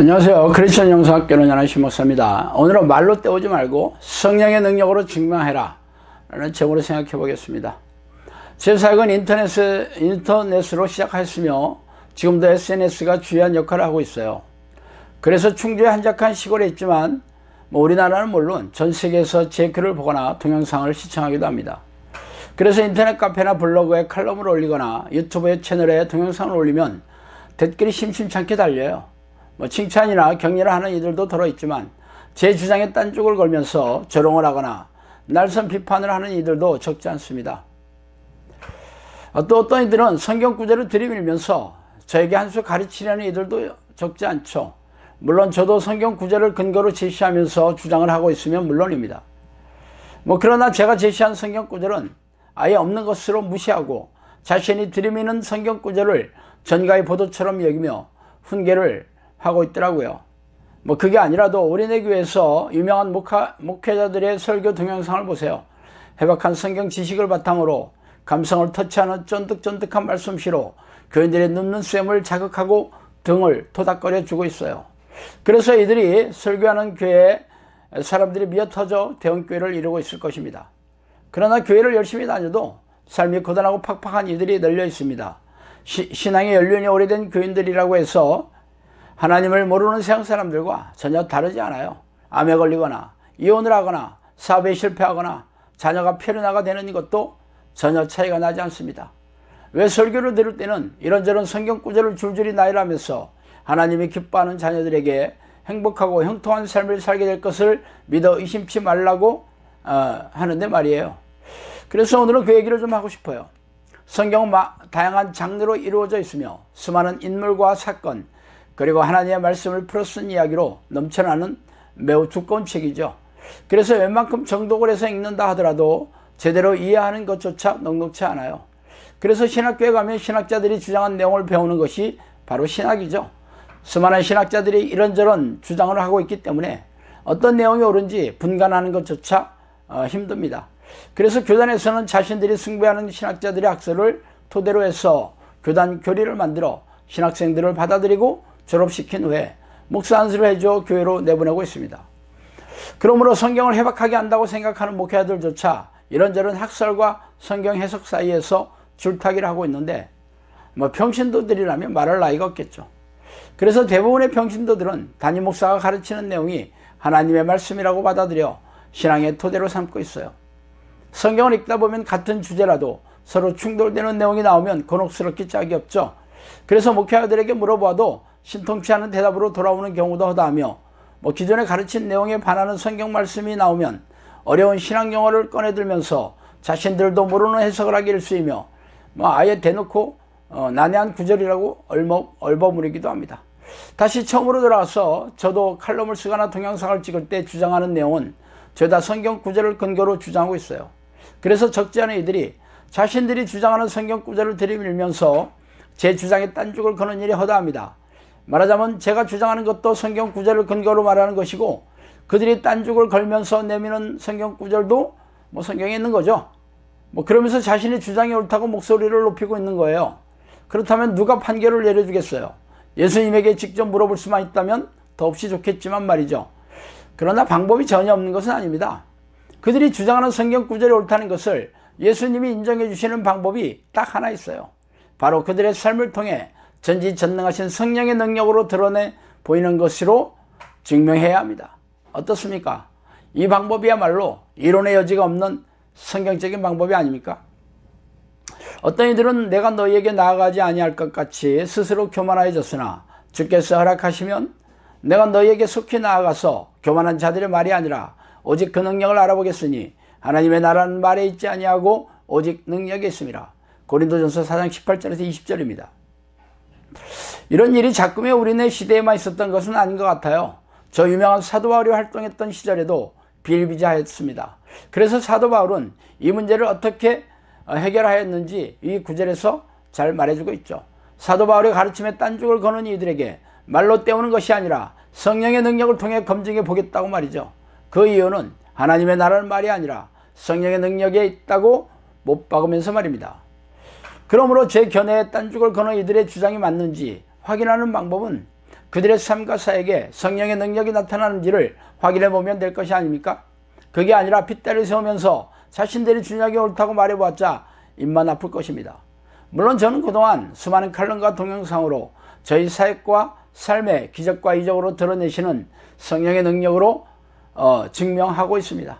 안녕하세요. 크리스천 영상학교는 연하신 목사입니다. 오늘은 말로 때우지 말고 성령의 능력으로 증명해라. 라는 제목으로 생각해 보겠습니다. 제 사역은 인터넷, 인터넷으로 시작했으며 지금도 SNS가 주요한 역할을 하고 있어요. 그래서 충주의 한적한 시골에 있지만 뭐 우리나라는 물론 전 세계에서 제 글을 보거나 동영상을 시청하기도 합니다. 그래서 인터넷 카페나 블로그에 칼럼을 올리거나 유튜브의 채널에 동영상을 올리면 댓글이 심심찮게 달려요. 뭐 칭찬이나 격려를 하는 이들도 들어있지만 제 주장에 딴 쪽을 걸면서 조롱을 하거나 날선 비판을 하는 이들도 적지 않습니다. 또 어떤 이들은 성경 구절을 들이밀면서 저에게 한 수 가르치려는 이들도 적지 않죠. 물론 저도 성경 구절을 근거로 제시하면서 주장을 하고 있으면 물론입니다. 뭐 그러나 제가 제시한 성경 구절은 아예 없는 것으로 무시하고 자신이 들이미는 성경 구절을 전가의 보도처럼 여기며 훈계를 하고 있더라고요. 뭐 그게 아니라도 교회에서 유명한 목하, 목회자들의 설교 동영상을 보세요. 해박한 성경 지식을 바탕으로 감성을 터치하는 쫀득쫀득한 말씀시로 교인들의 눕는 쇰을 자극하고 등을 토닥거려 주고 있어요. 그래서 이들이 설교하는 교회 사람들이 미어터져 대형교회를 이루고 있을 것입니다. 그러나 교회를 열심히 다녀도 삶이 고단하고 팍팍한 이들이 널려 있습니다. 시, 신앙의 연륜이 오래된 교인들이라고 해서 하나님을 모르는 세상 사람들과 전혀 다르지 않아요. 암에 걸리거나 이혼을 하거나 사업에 실패하거나 자녀가 폐륜화가 되는 것도 전혀 차이가 나지 않습니다. 왜 설교를 들을 때는 이런저런 성경 구절을 줄줄이 나열하면서 하나님이 기뻐하는 자녀들에게 행복하고 형통한 삶을 살게 될 것을 믿어 의심치 말라고 어, 하는데 말이에요. 그래서 오늘은 그 얘기를 좀 하고 싶어요. 성경은 다양한 장르로 이루어져 있으며 수많은 인물과 사건 그리고 하나님의 말씀을 풀어 쓴 이야기로 넘쳐나는 매우 두꺼운 책이죠. 그래서 웬만큼 정독을 해서 읽는다 하더라도 제대로 이해하는 것조차 넉넉치 않아요. 그래서 신학교에 가면 신학자들이 주장한 내용을 배우는 것이 바로 신학이죠. 수많은 신학자들이 이런저런 주장을 하고 있기 때문에 어떤 내용이 옳은지 분간하는 것조차 어, 힘듭니다. 그래서 교단에서는 자신들이 숭배하는 신학자들의 학설을 토대로 해서 교단 교리를 만들어 신학생들을 받아들이고 졸업시킨 후에 목사 안수를 해줘 교회로 내보내고 있습니다. 그러므로 성경을 해박하게 한다고 생각하는 목회자들조차 이런저런 학설과 성경 해석 사이에서 줄타기를 하고 있는데 뭐 평신도들이라면 말할 나위가 없겠죠. 그래서 대부분의 평신도들은 담임 목사가 가르치는 내용이 하나님의 말씀이라고 받아들여 신앙의 토대로 삼고 있어요. 성경을 읽다 보면 같은 주제라도 서로 충돌되는 내용이 나오면 곤혹스럽기 짝이 없죠. 그래서 목회자들에게 물어봐도 신통치 않은 대답으로 돌아오는 경우도 허다하며 뭐 기존에 가르친 내용에 반하는 성경 말씀이 나오면 어려운 신앙 용어를 꺼내들면서 자신들도 모르는 해석을 하기 일쑤이며 뭐 아예 대놓고 어, 난해한 구절이라고 얼버, 얼버무리기도 합니다. 다시 처음으로 돌아와서 저도 칼럼을 쓰거나 동영상을 찍을 때 주장하는 내용은 죄다 성경 구절을 근거로 주장하고 있어요. 그래서 적지 않은 이들이 자신들이 주장하는 성경 구절을 들이밀면서 제 주장에 딴죽을 거는 일이 허다합니다. 말하자면 제가 주장하는 것도 성경 구절을 근거로 말하는 것이고 그들이 딴죽을 걸면서 내미는 성경 구절도 뭐 성경에 있는 거죠. 뭐 그러면서 자신의 주장이 옳다고 목소리를 높이고 있는 거예요. 그렇다면 누가 판결을 내려주겠어요? 예수님에게 직접 물어볼 수만 있다면 더없이 좋겠지만 말이죠. 그러나 방법이 전혀 없는 것은 아닙니다. 그들이 주장하는 성경 구절이 옳다는 것을 예수님이 인정해 주시는 방법이 딱 하나 있어요. 바로 그들의 삶을 통해 전지전능하신 성령의 능력으로 드러내 보이는 것으로 증명해야 합니다. 어떻습니까? 이 방법이야말로 이론의 여지가 없는 성경적인 방법이 아닙니까? 어떤 이들은 내가 너희에게 나아가지 아니할 것 같이 스스로 교만하여졌으나 주께서 허락하시면 내가 너희에게 속히 나아가서 교만한 자들의 말이 아니라 오직 그 능력을 알아보겠으니 하나님의 나라는 말에 있지 아니하고 오직 능력에 있습니다. 고린도전서 4장 18절에서 20절입니다. 이런 일이 자꾸의 우리네 시대에만 있었던 것은 아닌 것 같아요. 저 유명한 사도 바울이 활동했던 시절에도 비일비재하였습니다. 그래서 사도 바울은 이 문제를 어떻게 해결하였는지 이 구절에서 잘 말해주고 있죠. 사도 바울의 가르침에 딴죽을 거는 이들에게 말로 때우는 것이 아니라 성령의 능력을 통해 검증해 보겠다고 말이죠. 그 이유는 하나님의 나라는 말이 아니라 성령의 능력에 있다고 못 박으면서 말입니다. 그러므로 제 견해에 딴죽을 거는 이들의 주장이 맞는지 확인하는 방법은 그들의 삶과 사역에 성령의 능력이 나타나는지를 확인해 보면 될 것이 아닙니까? 그게 아니라 핏대를 세우면서 자신들이 준약이 옳다고 말해보았자 입만 아플 것입니다. 물론 저는 그동안 수많은 칼럼과 동영상으로 저희 사역과 삶의 기적과 이적으로 드러내시는 성령의 능력으로 어, 증명하고 있습니다.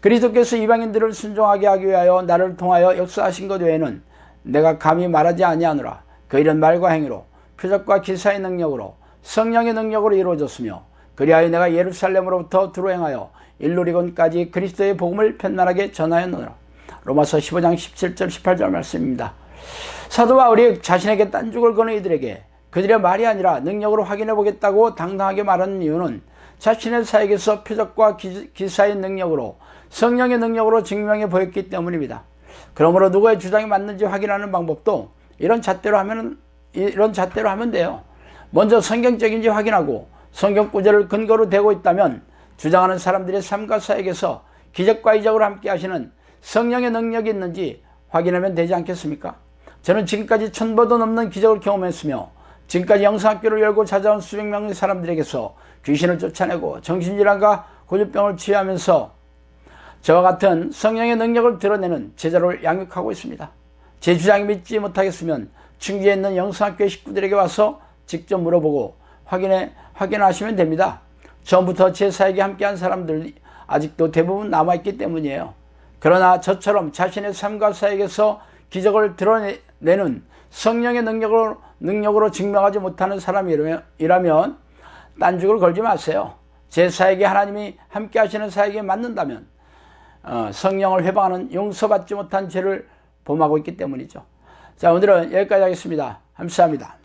그리스도께서 이방인들을 순종하게 하기 위하여 나를 통하여 역사하신 것 외에는 내가 감히 말하지 아니하노라. 그 이런 말과 행위로 표적과 기사의 능력으로 성령의 능력으로 이루어졌으며 그리하여 내가 예루살렘으로부터 들어행하여 일루리곤까지 그리스도의 복음을 편만하게 전하였노라. 로마서 15장 17절 18절 말씀입니다. 사도 바울이 자신에게 딴죽을 거는 이들에게 그들의 말이 아니라 능력으로 확인해 보겠다고 당당하게 말하는 이유는 자신의 사역에서 표적과 기, 기사의 능력으로 성령의 능력으로 증명해 보였기 때문입니다. 그러므로 누구의 주장이 맞는지 확인하는 방법도 이런 잣대로 하면 이런 잣대로 하면 돼요. 먼저 성경적인지 확인하고 성경 구절을 근거로 대고 있다면 주장하는 사람들의 삶과 사역에서 기적과 이적으로 함께 하시는 성령의 능력이 있는지 확인하면 되지 않겠습니까? 저는 지금까지 천번도 넘는 기적을 경험했으며 지금까지 영상학교를 열고 찾아온 수백 명의 사람들에게서 귀신을 쫓아내고 정신질환과 고질병을 치유하면서 저와 같은 성령의 능력을 드러내는 제자를 양육하고 있습니다. 제 주장이 믿지 못하겠으면 충주에 있는 영상학교 식구들에게 와서 직접 물어보고 확인해, 확인하시면 됩니다. 처음부터 제 사역에 함께한 사람들 아직도 대부분 남아있기 때문이에요. 그러나 저처럼 자신의 삶과 사역에서 기적을 드러내는 성령의 능력으로, 능력으로 증명하지 못하는 사람이라면 딴죽을 걸지 마세요. 제 사역에 하나님이 함께 하시는 사역에 맞는다면 어, 성령을 회방하는 용서받지 못한 죄를 범하고 있기 때문이죠. 자 오늘은 여기까지 하겠습니다. 감사합니다.